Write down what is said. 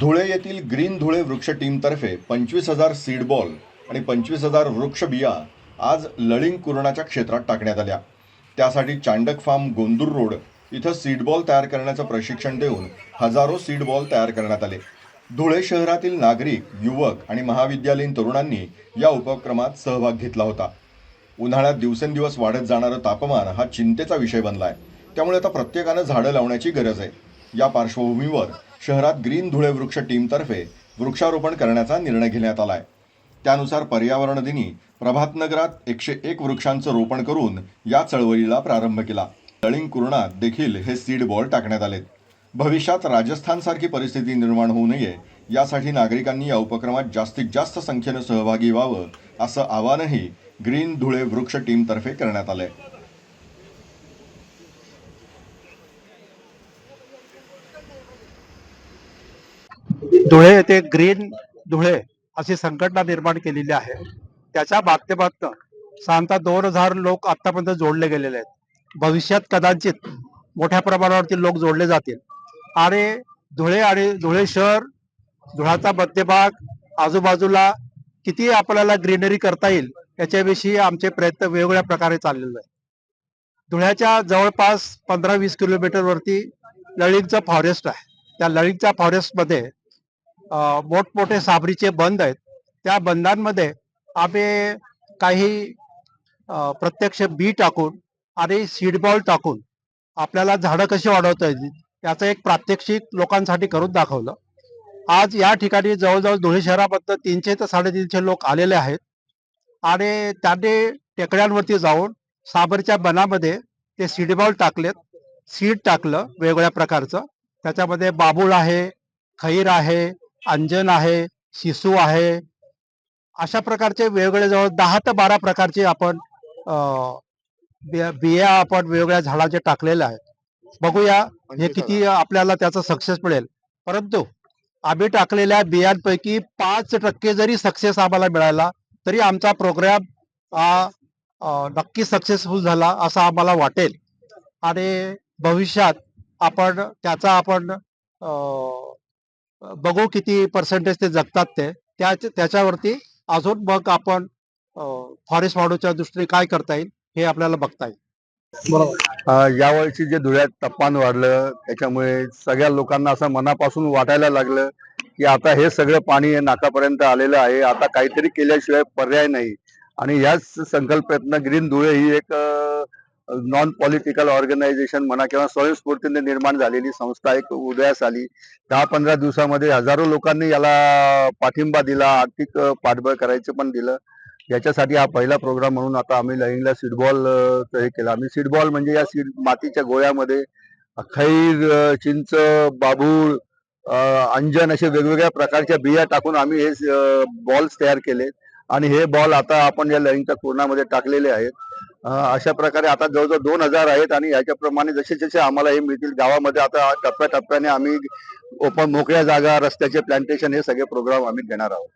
धुळे येथील ग्रीन धुळे वृक्ष टीमतर्फे पंचवीस हजार सीड बॉल आणि पंचवीस हजार वृक्ष बिया आज लळिंग कुरणाच्या क्षेत्रात टाकण्यात आल्या. त्यासाठी चांडक फार्म गोंदूर रोड इथं सीड बॉल तयार करण्याचं प्रशिक्षण देऊन हजारो सीड बॉल तयार करण्यात आले. धुळे शहरातील नागरिक युवक आणि महाविद्यालयीन तरुणांनी या उपक्रमात सहभाग घेतला होता. उन्हाळ्यात दिवसेंदिवस वाढत जाणारं तापमान हा चिंतेचा विषय बनला आहे त्यामुळे आता प्रत्येकानं झाडं लावण्याची गरज आहे. या पार्श्वभूमीवर शहरात ग्रीन धुळे वृक्ष टीमतर्फे वृक्षारोपण करण्याचा निर्णय घेण्यात आला आहे त्यानुसार पर्यावरण दिनी प्रभातनगरात एकशे एक वृक्षांचं रोपण करून या चळवळीला प्रारंभ केला. तळिंग कुरणात देखील हे सीड बॉल टाकण्यात आलेत. भविष्यात राजस्थानसारखी परिस्थिती निर्माण होऊ नये यासाठी नागरिकांनी या उपक्रमात जास्तीत जास्त संख्येनं सहभागी व्हावं असं आवाहनही ग्रीन धुळे वृक्ष टीमतर्फे करण्यात आलं आहे धुळे येथे ग्रीन धुळे अशी संघटना निर्माण केलेली आहे. त्याच्या माध्यमातून साधारणतः दोन हजार लोक आतापर्यंत जोडले गेलेले आहेत. भविष्यात कदाचित मोठ्या प्रमाणावरती लोक जोडले जातील. आणि धुळे आणि धुळे शहर धुळ्याचा मध्यभाग आजूबाजूला किती आपल्याला ग्रीनरी करता येईल याच्याविषयी आमचे प्रयत्न वेगवेगळ्या प्रकारे चाललेले आहेत. धुळ्याच्या जवळपास पंधरा वीस किलोमीटर वरती लळिंगचं फॉरेस्ट आहे. त्या लळिंगच्या फॉरेस्टमध्ये मोठमोठे साबरीचे बंद आहेत. त्या बंदांमध्ये आम्ही काही प्रत्यक्ष बी टाकून आणि सीड बॉल टाकून आपल्याला झाडं कशी वाढवता येतील याचं एक प्रात्यक्षिक लोकांसाठी करून दाखवलं. आज या ठिकाणी जवळजवळ धुळे शहराबद्दल तीनशे ते साडेतीनशे लोक आलेले आहेत आणि त्यांनी टेकड्यांवरती जाऊन साबरच्या बनामध्ये ते सीड बॉल टाकलेत. सीड टाकलं वेगवेगळ्या प्रकारचं. त्याच्यामध्ये बाबूळ आहे खैर आहे अंजन आहे शिसू आहे अशा प्रकारचे वेगवेगळे जवळ दहा ते बारा प्रकारचे आपण बिया आपण वेगवेगळ्या झाडाचे टाकलेले आहेत. बघूया हे किती आपल्याला त्याचं सक्सेस मिळेल. परंतु आम्ही टाकलेल्या बियांपैकी पाच टक्के जरी सक्सेस आम्हाला मिळाला तरी आमचा प्रोग्राम हा नक्की सक्सेसफुल झाला असं आम्हाला वाटेल. आणि भविष्यात आपण त्याचा आपण बघू किती पर्सेंटेज ते जगतात ते. त्याच्यावरती अजून मग आपण फॉरेस्ट वाढूच्या दृष्टीने काय करता येईल हे आपल्याला बघता येईल. अ, यावर्षी जे धुळ्यात तापमान वाढलं त्याच्यामुळे सगळ्या लोकांना असं मनापासून वाटायला लागलं की आता हे सगळं पाणी नाकापर्यंत आलेलं आहे. आता काहीतरी केल्याशिवाय पर्याय नाही. आणि याच संकल्पनेतनं ग्रीन धुळे ही एक नॉन पॉलिटिकल ऑर्गनायझेशन म्हणा किंवा स्वयंस्फूर्तीने निर्माण झालेली संस्था एक उदयास आली. दहा पंधरा दिवसामध्ये हजारो लोकांनी याला पाठिंबा दिला आर्थिक पाठबळ करायचं पण दिलं. याच्यासाठी हा पहिला प्रोग्राम म्हणून आता आम्ही लईंगला सीडबॉल हे केला. आम्ही सीडबॉल म्हणजे या सीड मातीच्या गोळ्यामध्ये खैर चिंच बाबूळ अंजन असे वेगवेगळ्या प्रकारच्या बिया टाकून आम्ही हे बॉल्स तयार केले. आणि हे बॉल आता आपण या लईंगच्या पूर्णामध्ये टाकलेले आहेत. अशा प्रकारे आता जवळजवळ दोन हजार आहेत आणि याच्याप्रमाणे जसे जसे आम्हाला हे मिळतील गावामध्ये आता टप्प्याटप्प्याने आम्ही ओपन मोकळ्या जागा रस्त्याचे प्लांटेशन हे सगळे प्रोग्राम आम्ही घेणार आहोत.